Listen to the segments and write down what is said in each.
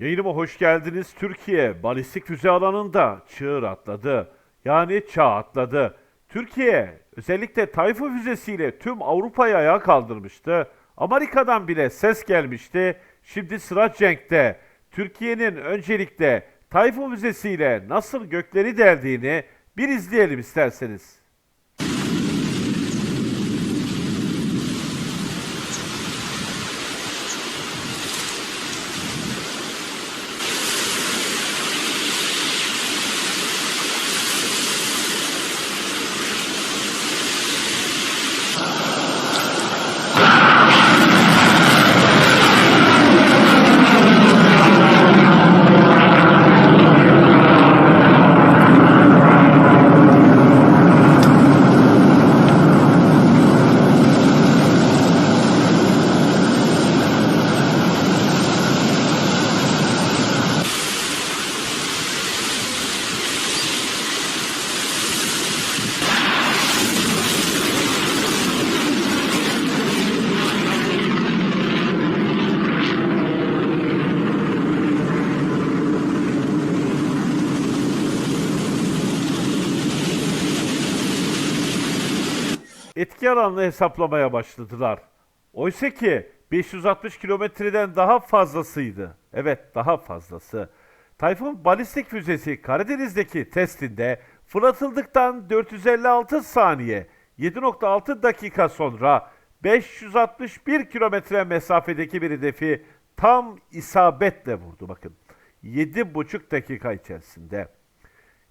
Yayınıma hoş geldiniz. Türkiye balistik füze alanında çığır atladı. Yani çağ atladı. Türkiye özellikle Tayfun füzesiyle tüm Avrupa'yı ayağa kaldırmıştı. Amerika'dan bile ses gelmişti. Şimdi sıra Cenk'te. Türkiye'nin öncelikle Tayfun füzesiyle nasıl gökleri deldiğini bir izleyelim isterseniz. Etki alanını hesaplamaya başladılar. Oysa ki 560 kilometreden daha fazlasıydı. Evet daha fazlası. Tayfun balistik füzesi Karadeniz'deki testinde fırlatıldıktan 456 saniye 7.6 dakika sonra 561 kilometre mesafedeki bir hedefi tam isabetle vurdu bakın. 7,5 dakika içerisinde.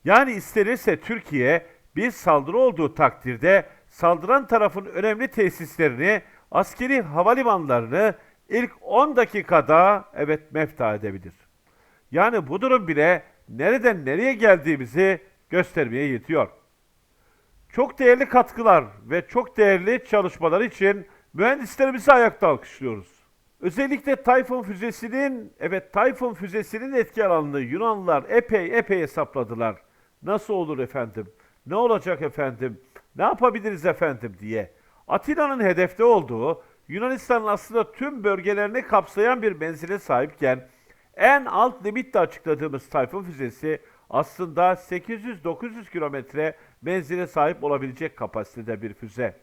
Yani istenirse Türkiye bir saldırı olduğu takdirde saldıran tarafın önemli tesislerini, askeri havalimanlarını ilk 10 dakikada evet mefta edebilir. Yani bu durum bile nereden nereye geldiğimizi göstermeye yetiyor. Çok değerli katkılar ve çok değerli çalışmalar için mühendislerimizi ayakta alkışlıyoruz. Özellikle Tayfun füzesinin, evet Tayfun füzesinin etki alanını Yunanlılar epey epey hesapladılar. Nasıl olur efendim? Ne olacak efendim? Ne yapabiliriz efendim diye. Atina'nın hedefte olduğu Yunanistan'ın aslında tüm bölgelerini kapsayan bir menzile sahipken en alt limitle açıkladığımız Tayfun füzesi aslında 800-900 kilometre menzile sahip olabilecek kapasitede bir füze.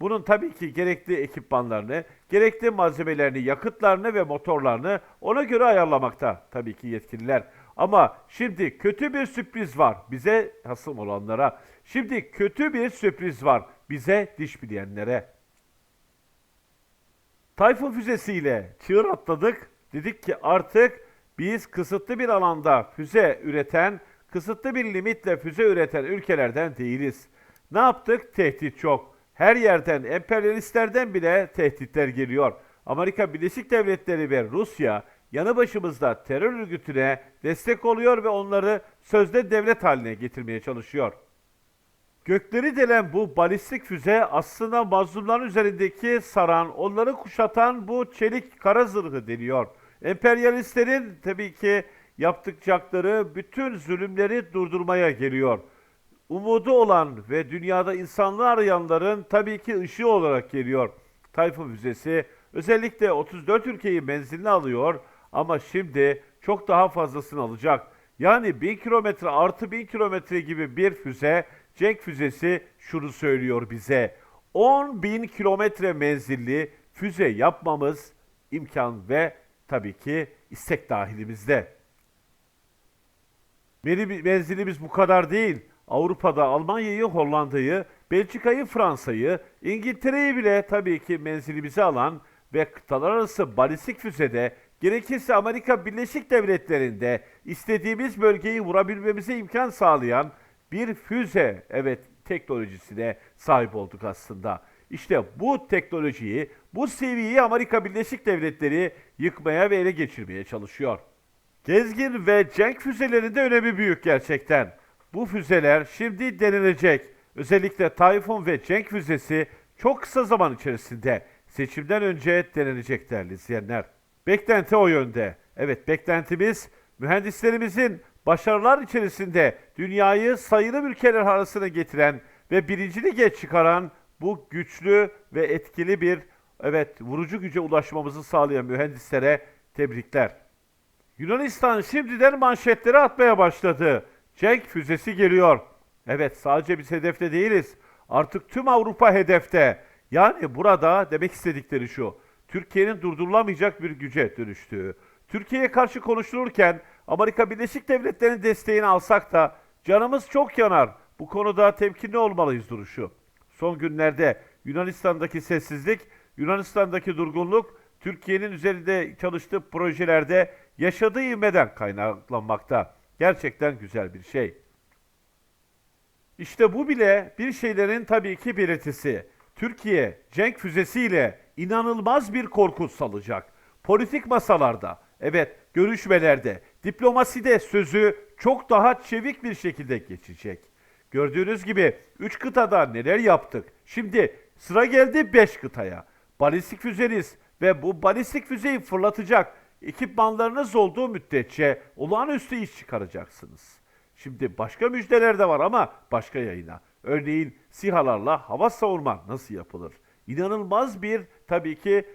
Bunun tabii ki gerekli ekipmanlarını, gerekli malzemelerini, yakıtlarını ve motorlarını ona göre ayarlamakta tabii ki yetkililer. Ama şimdi kötü bir sürpriz var bize hasım olanlara. Şimdi kötü bir sürpriz var bize diş bileyenlere. Tayfun füzesiyle çığır atladık. Dedik ki artık biz kısıtlı bir alanda füze üreten, kısıtlı bir limitle füze üreten ülkelerden değiliz. Ne yaptık? Tehdit çok. Her yerden, emperyalistlerden bile tehditler geliyor. Amerika Birleşik Devletleri ve Rusya yanı başımızda terör örgütüne destek oluyor ve onları sözde devlet haline getirmeye çalışıyor. Gökleri delen bu balistik füze aslında mazlumların üzerindeki saran, onları kuşatan bu çelik kara zırhı deniyor. Emperyalistlerin tabii ki yaptıkları bütün zulümleri durdurmaya geliyor. Umudu olan ve dünyada insanlığı arayanların tabii ki ışığı olarak geliyor. Tayfun füzesi özellikle 34 ülkeyi menziline alıyor ama şimdi çok daha fazlasını alacak. Yani 1000 kilometre artı 1000 kilometre gibi bir füze Cenk füzesi şunu söylüyor bize. 10 bin kilometre menzilli füze yapmamız imkan ve tabii ki istek dahilimizde. Menzilimiz bu kadar değil. Avrupa'da Almanya'yı, Hollanda'yı, Belçika'yı, Fransa'yı, İngiltere'yi bile tabii ki menzilimize alan ve kıtalar arası balistik füzede gerekirse Amerika Birleşik Devletleri'nde istediğimiz bölgeyi vurabilmemize imkan sağlayan bir füze evet teknolojisine sahip olduk aslında. İşte bu teknolojiyi, bu seviyeyi Amerika Birleşik Devletleri yıkmaya ve ele geçirmeye çalışıyor. Gezgin ve Cenk füzelerinde önemi büyük gerçekten. Bu füzeler şimdi denilecek. Özellikle Tayfun ve Cenk füzesi çok kısa zaman içerisinde seçimden önce denenecek değerli izleyenler. Beklenti o yönde. Evet beklentimiz mühendislerimizin başarılar içerisinde dünyayı sayılı ülkeler arasına getiren ve birinci lige çıkaran bu güçlü ve etkili bir evet vurucu güce ulaşmamızı sağlayan mühendislere tebrikler. Yunanistan şimdiden manşetleri atmaya başladı. Cenk füzesi geliyor. Evet sadece biz hedefte değiliz. Artık tüm Avrupa hedefte. Yani burada demek istedikleri şu. Türkiye'nin durdurulamayacak bir güce dönüştüğü. Türkiye'ye karşı konuşulurken Amerika Birleşik Devletleri'nin desteğini alsak da canımız çok yanar. Bu konuda temkinli olmalıyız duruşu. Son günlerde Yunanistan'daki sessizlik, Yunanistan'daki durgunluk Türkiye'nin üzerinde çalıştığı projelerde yaşadığı ivmeden kaynaklanmakta. Gerçekten güzel bir şey. İşte bu bile bir şeylerin tabii ki belirtisi. Türkiye cenk füzesiyle inanılmaz bir korku salacak. Politik masalarda, evet görüşmelerde, diplomaside sözü çok daha çevik bir şekilde geçecek. Gördüğünüz gibi 3 kıtada neler yaptık. Şimdi sıra geldi 5 kıtaya. Balistik füzeniz ve bu balistik füzeyi fırlatacak ekipmanlarınız olduğu müddetçe olağanüstü iş çıkaracaksınız. Şimdi başka müjdeler de var ama başka yayına. Örneğin SİHA'larla hava savunma nasıl yapılır? İnanılmaz bir tabii ki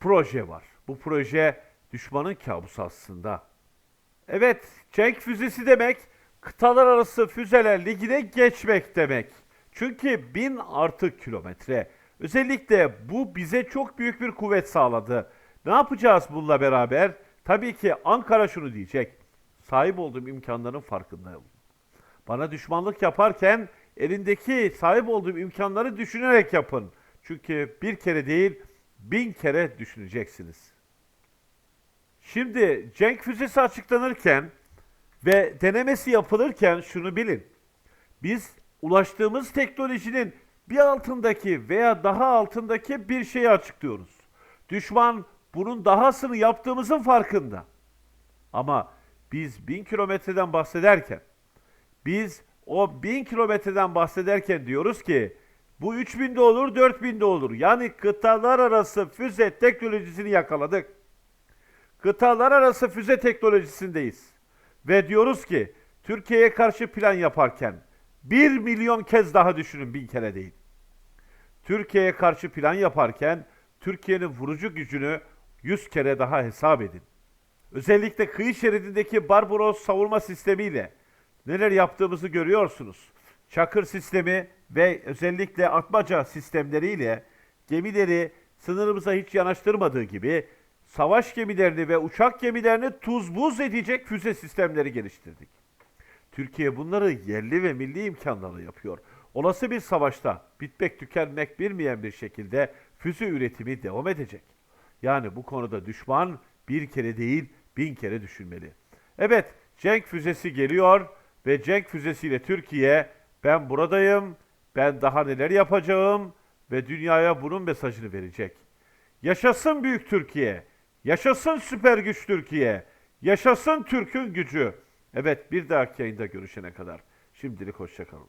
proje var. Bu proje düşmanın kabusu aslında. Evet, Cenk füzesi demek kıtalar arası füzeler ligine geçmek demek. Çünkü bin artı kilometre. Özellikle bu bize çok büyük bir kuvvet sağladı. Ne yapacağız bununla beraber? Tabii ki Ankara şunu diyecek. Sahip olduğum imkanların farkındayım. Bana düşmanlık yaparken elindeki sahip olduğum imkanları düşünerek yapın. Çünkü bir kere değil bin kere düşüneceksiniz. Şimdi Cenk füzesi açıklanırken ve denemesi yapılırken şunu bilin. Biz ulaştığımız teknolojinin bir altındaki veya daha altındaki bir şeyi açıklıyoruz. Düşman bunun dahasını yaptığımızın farkında. Ama biz bin kilometreden bahsederken, biz o bin kilometreden bahsederken diyoruz ki bu 3000 de olur 4000 de olur. Yani kıtalar arası füze teknolojisini yakaladık. Kıtalar arası füze teknolojisindeyiz. Ve diyoruz ki Türkiye'ye karşı plan yaparken 1 milyon kez daha düşünün bin kere değil. Türkiye'ye karşı plan yaparken Türkiye'nin vurucu gücünü 100 kere daha hesap edin. Özellikle kıyı şeridindeki Barbaros savunma sistemiyle neler yaptığımızı görüyorsunuz. Çakır sistemi ve özellikle atmaca sistemleriyle gemileri sınırımıza hiç yanaştırmadığı gibi savaş gemilerini ve uçak gemilerini tuz buz edecek füze sistemleri geliştirdik. Türkiye bunları yerli ve milli imkanlarla yapıyor. Olası bir savaşta bitmek tükenmek bilmeyen bir şekilde füze üretimi devam edecek. Yani bu konuda düşman bir kere değil bin kere düşünmeli. Evet Cenk füzesi geliyor ve Cenk füzesiyle Türkiye ben buradayım, ben daha neler yapacağım ve dünyaya bunun mesajını verecek. Yaşasın büyük Türkiye, yaşasın süper güç Türkiye, yaşasın Türk'ün gücü. Evet bir dahaki yayında görüşene kadar. Şimdilik hoşçakalın.